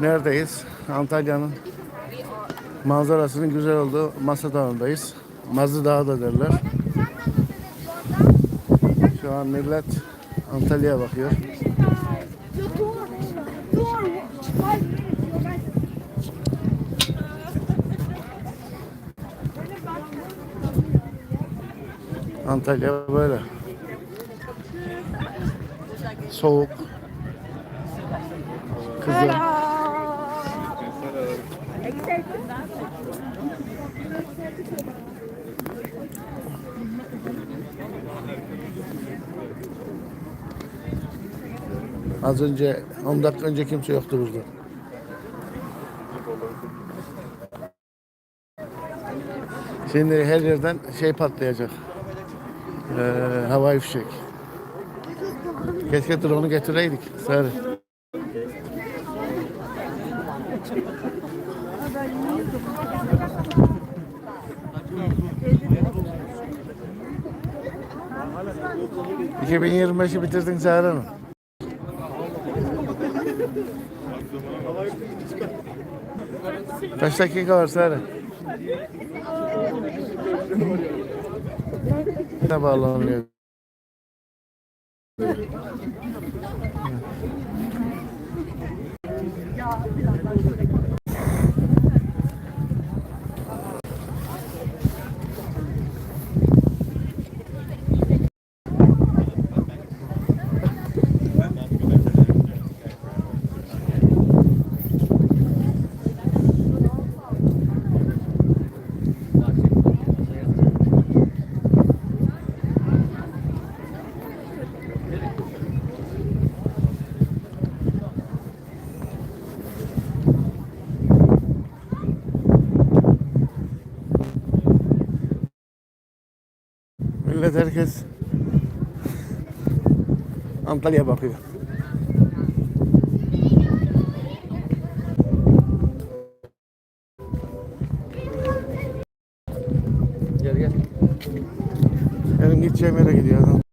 Neredeyiz? Antalya'nın manzarasının güzel olduğu Masa Dağı'ndayız. Mazı Dağı da derler. Şu an millet Antalya'ya bakıyor. Antalya böyle. Soğuk. Kızıl. Az önce 10 dakika önce kimse yoktu burada. Şimdi her yerden şey patlayacak. Ee, havai fişek. Keşke drone'u getireydik. Sarı. ...2025'i bitirdin Sare Hanım. Kaç dakika var Sare? Ne bağlanıyor? Millet herkes Antalya bakıyor. Gel gel. Benim gideceğim yere gidiyor adam.